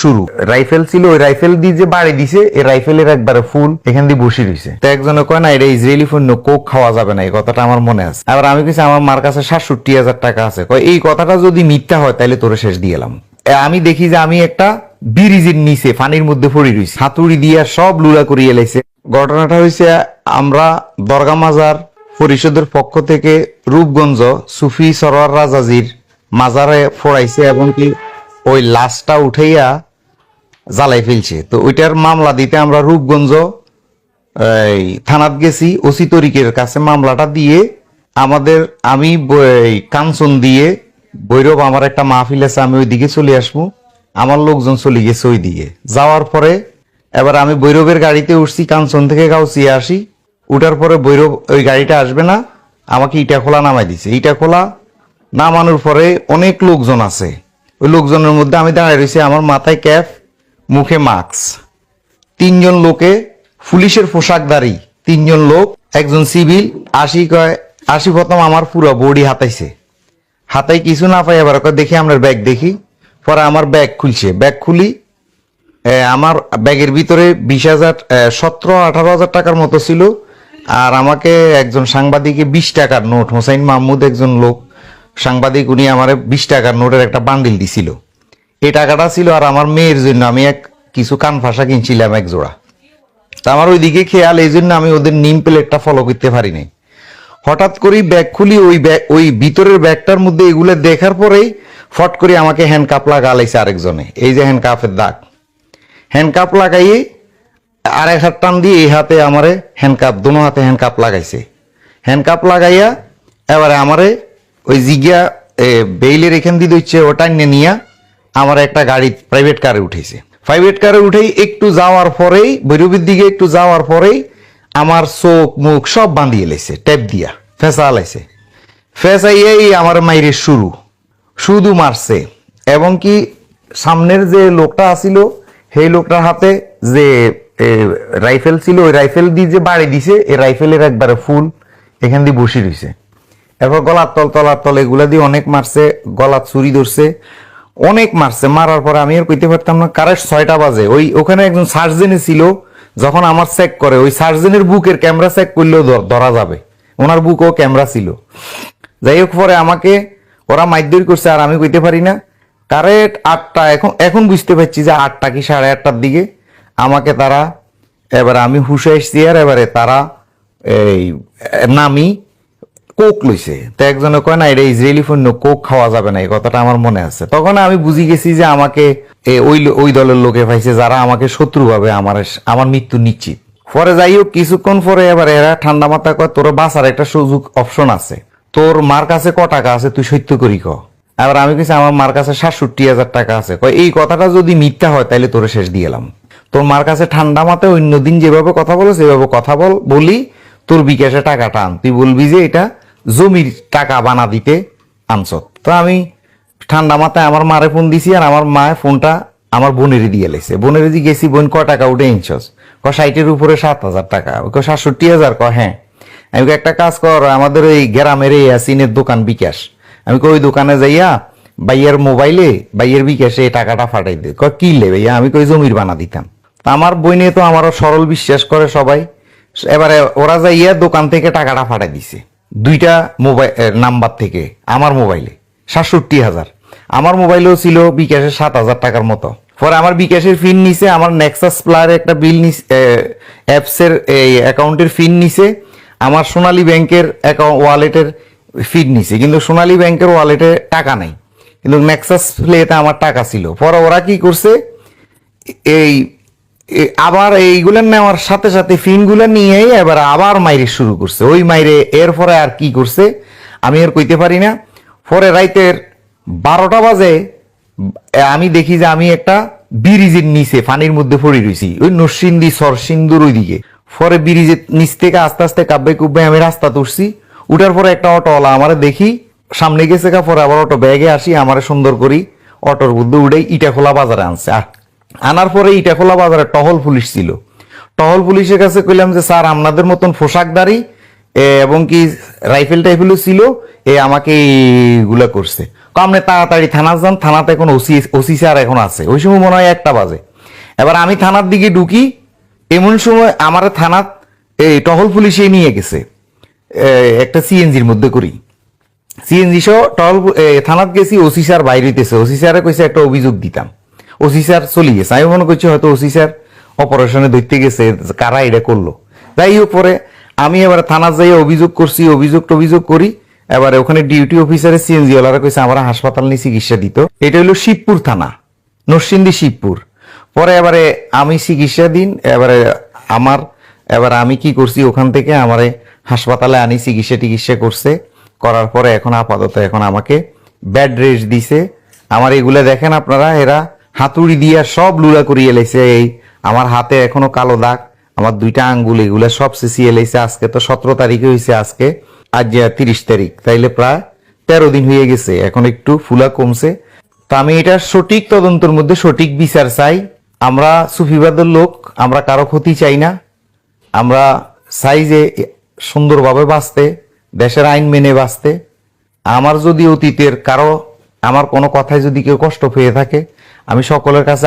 শুরু। রাইফেল ছিল, ওই রাইফেল দিয়ে যে বাড়ি দিছে, এই রাইফেলের একবারে ফুল এখান দিয়ে বসে রয়েছে তো একজনে কয়, না, এটা ইসরায়েলি পণ্য কোক খাওয়া যাবে না, এই কথাটা আমার মনে আছে। আবার আমি কিছু আমার মার কাছে সাতষট্টি হাজার টাকা আছে। কয়, এই কথাটা যদি মিথ্যা হয় তাহলে তোরে শেষ দিয়ে এলাম। আমি দেখি যে আমি একটা ব্রিজের নিচে পানির মধ্যে পড়ে রয়েছি হাতুড়ি দিয়ে সব লুলা করিয়ে এলাইছে ঘটনাটা হয়েছে আমরা দরগা মাজার পরিষদের পক্ষ থেকে রূপগঞ্জ সুফি সরোয়ার রাজাজির মাজারে ফোড়াইছে, এবং কি ওই লাশটা উঠাইয়া জ্বালাই ফেলছে। তো ওইটার মামলা দিতে আমরা রূপগঞ্জ, এই, থানাত গেছি, ওসি তরিকের কাছে মামলাটা দিয়ে আমাদের, আমি কাঞ্চন দিয়ে বৈরব আমার একটা মাহফিল আছে, আমি ওইদিকে চলে আসব। আমার লোকজন চলে গেছে ওই দিকে যাওয়ার পরে এবার আমি বৈরবের গাড়িতে উঠছি, কাঞ্চন থেকে গাউসিয়ে আসি। উঠার পরে বৈরব ওই গাড়িটা আসবে না, আমাকে ইটা খোলা নামাই দিছে। ইটা খোলা নামানোর পরে অনেক লোকজন আছে। ওই লোকজনের মধ্যে আমি দাঁড়িয়ে রয়েছি, আমার মাথায় ক্যাপ, মুখে মাস্ক। তিনজন লোকে পুলিশের পোশাকধারী তিনজন লোক, একজন সিভিল, আশি কয়, আশি প্রথম আমার পুরো বডি হাতাইছে। হাতাই কিছু না পাই কয়, দেখি আমরা ব্যাগ দেখি। পরে আমার ব্যাগ খুলছে। ব্যাগ খুলি আমার ব্যাগের ভিতরে বিশ হাজার সতেরো, আঠারো হাজার টাকার মতো ছিল। আর আমাকে একজন সাংবাদিকে বিশ টাকার নোট হোসাইন মাহমুদ একজন লোক সাংবাদিক উনি আমার বিশ টাকার নোটের একটা বান্ডিল দিছিল। এই টাকাটা ছিল আর আমার মেয়ের জন্য আমি এক কিছু কান ফাঁসা কিনছিলাম এক জোড়া। তা আমার ওইদিকে খেয়াল, এই জন্য আমি ওদের নিম প্লেটটা ফলো করতে পারি নাই হঠাৎ করেই ব্যাগ খুলি, ওই ব্যাগ ওই ভিতরের ব্যাগটার মধ্যে এগুলো দেখার পরেই ফট করে আমাকে হ্যান্ড কাপ লাগালাইছে আরেকজনে। এই যে হ্যান্ড কাপের দাগ। হ্যান্ড কাপ লাগাইয়ে আর এক হাত টান দিয়ে এই হাতে আমারে হ্যান্ড কাপ দোনো হাতে হ্যান্ড কাপ লাগাইছে। হ্যান্ড কাপ লাগাইয়া এবারে আমারে ওই এ, বেইলের এখান দিয়ে দিচ্ছে ওটা নিয়ে নিয়া আমার একটা গাড়ি প্রাইভেট কারে উঠেছে প্রাইভেট কারে উঠেই একটু যাওয়ার পরেই ভৈরবীর দিকে একটু যাওয়ার পরেই আমার চোখ মুখ সব বাঁধিয়ে লেছে টেপ দিয়া ফেঁসা লাইছে ফেঁসাইয়েই আমার মাইরের শুরু শুধু মারছে। এবং কি সামনের যে লোকটা আসিল সেই লোকটার হাতে যে রাইফেল ছিল ওই রাইফেল দিয়ে যে বাড়ি দিছে এই রাইফেলের একবারে ফুল এখান দিয়ে বসে রয়েছে এরপর গলার তল, তলার তল, এগুলা দিয়ে অনেক মারছে, গলার চুরি ধরছে, অনেক মারছে। মারার পরে আমি আর কইতে পারতাম না কারেক্ট ছয়টা বাজে। ওই, ওখানে একজন সার্জেনে ছিল, যখন আমার চেক করে, ওই সার্জেনের বুকের ক্যামেরা চেক করলেও ধরা যাবে। ওনার বুকও ক্যামেরা ছিল। যাই হোক, পরে আমাকে, ওরা মাইদুরি করছে, আর আমি কইতে পারি না। কারেক্ট আটটা, এখন এখন বুঝতে পারছি যে আটটা কি সাড়ে আটটার দিকে। আমাকে তারা, এবারে আমি হুশে এসছি আর এবারে তারা, এই, নামি। কোক লইছে। তো একজনে কয়, না, এটা ইসরায়েলি পণ্য, কোক খাওয়া যাবে না, এই কথাটা আমার মনে আছে। তখন আমি বুঝি গেছি যে আমাকে ওই ওই দলের লোকে পাইছে যারা আমাকে শত্রু ভাবে আমার আমার মৃত্যু নিশ্চিত। পরে যাই হোক, কিছুক্ষণ পরে এবার এরা ঠান্ডা মাথা কয়, তোর বাঁচার একটা সুযোগ অপশন আছে। তোর মার কাছে ক টাকা আছে, তুই সত্য করি ক। এবার আমি কিছু আমার মার কাছে সাতষট্টি হাজার টাকা আছে। কয়, এই কথাটা যদি মিথ্যা হয় তাহলে তোরে শেষ দিয়ে এলাম। তোর মার কাছে ঠান্ডা মাথায় অন্যদিন যেভাবে কথা বলো, সেভাবে কথা বল, বলি, তোর বিকাশে টাকাটা আন। তুই বলবি যে এটা জমির টাকা বানা দিতে আনছ। তো আমি ঠান্ডা মাথায় আমার মারে ফোন দিছি আর আমার মায়ের ফোনটা আমার বোনেরই দিয়ে লেছে। বোনের দিয়ে গেছি বোন ক টাকা উঠে ইনছস ক ষাটের উপরে সাত হাজার টাকা। ক সাতষট্টি হাজার? ক হ্যাঁ। আমি একটা কাজ কর আমাদের ওই গ্রামের এই সিনের দোকান বিকাশ। আমি কই, দোকানে যাইয়া বাইয়ের মোবাইলে বাইয়ের বিকাশে এই টাকাটা ফাটাই দে। কয় কি লে ভাইয়া? আমি কই জমির বানা দিতাম। তা আমার বইনে তো আমারও সরল বিশ্বাস করে সবাই। এবারে ওরা যাইয়া দোকান থেকে টাকাটা ফাটাই দিছে। দুইটা মোবাইল নাম্বার থেকে, আমার মোবাইলে, সাতষট্টি হাজার। আমার মোবাইলেও ছিল বিকাশের সাত হাজার টাকার মতো। পরে আমার বিকাশের ফিন নিছে, আমার নেক্সাস প্লার একটা বিল অ্যাপসের এই অ্যাকাউন্টের ফিন নিছে, আমার সোনালী ব্যাংকের অ্যাকাউন্ট ওয়ালেটের ফিড নিছে। কিন্তু সোনালী ব্যাংকের ওয়ালেটে টাকা নাই। কিন্তু নেক্সাস প্লেতে আমার টাকা ছিল। পরে ওরা কি করছে, এই আবার এইগুলো নেওয়ার সাথে সাথে ফিনগুলো নিয়েই এবার আবার মাইরে শুরু করছে। ওই মাইরে এরপরে আর কি করছে, আমি আর কইতে পারি না। পরে রাইতের বারোটা বাজে আমি দেখি যে আমি একটা ব্রিজের নিচে পানির মধ্যে পড়ে রয়েছি ওই নরসিন্দি সরসিন্দুর ওইদিকে। পরে ব্রিজের নিচ থেকে আস্তে আস্তে কাব্বে কুব্বে আমি রাস্তা তুলছি উঠার পরে একটা অটোওয়ালা আমার দেখি, সামনে গেছে গা, পরে আবার অটো ব্যাগে আসি, আমার সুন্দর করি, অটোর মধ্যে উঠে ইটা খোলা বাজারে আনছে। আর আনার পরে ইটাখোলা বাজারে টহল পুলিশ ছিল। টহল পুলিশের কাছে কইলাম যে, স্যার, আপনাদের মতন পোশাকদারি এবং কি রাইফেল টাইফেলও ছিল, এ, আমাকে এইগুলা করছে। আপনি তাড়াতাড়ি থানা যান, থানাতে এখন ওসি ওসি স্যার এখন আছে। ওই সময় মনে হয় একটা বাজে। এবার আমি থানার দিকে ঢুকি, এমন সময় আমার থানার, এই টহল পুলিশে নিয়ে গেছে একটা সিএনজির মধ্যে করি। সিএনজি সহ টহল থানাত গেছি, ওসি স্যার বাইরেতেছে ওসি স্যারে কইছে, একটা অভিযোগ দিতাম। ওসি স্যার চলে গেছে। আমি মনে করছি হয়তো ওসি স্যার অপারেশনে ধরতে গেছে, কারা এটা করল? যাই হোক পরে আমি এবার থানা যাই অভিযোগ করছি, অভিযোগ টভিযোগ করি, এবারে ওখানে ডিউটি অফিসারে সিএনজি ওলারা কইছে আমার হাসপাতাল নিয়ে চিকিৎসা দিত। এটা হলো শিবপুর থানা, নরসিংদী শিবপুর। পরে এবারে আমি চিকিৎসা দিন এবারে আমার, এবার আমি কি করছি, ওখান থেকে আমারে হাসপাতালে আনি, চিকিৎসা টিকিৎসা করছে। করার পরে এখন আপাতত এখন আমাকে ব্যাড রেস্ট দিছে। আমার এগুলা দেখেন আপনারা, এরা হাতুড়ি দিয়া সব লুলা করিয়ে এলাইছে এই। আমার হাতে এখনও কালো দাগ। আমার দুইটা আঙ্গুল, এগুলা সব সিসি এলাইছে আজকে তো সতেরো তারিখে হয়েছে আজকে। আজ তিরিশ তারিখ, তাইলে প্রায় তেরো দিন হয়ে গেছে। এখন একটু ফুলা কমছে। তো আমি এটা সঠিক তদন্তের মধ্যে সঠিক বিচার চাই। আমরা সুফিবাদের লোক, আমরা কারও ক্ষতি চাই না। আমরা চাই যে সুন্দরভাবে বাঁচতে, দেশের আইন মেনে বাঁচতে। আমার যদি অতীতের কারও, আমার কোনো কথায় যদি কেউ কষ্ট পেয়ে থাকে আমি সকলের কাছে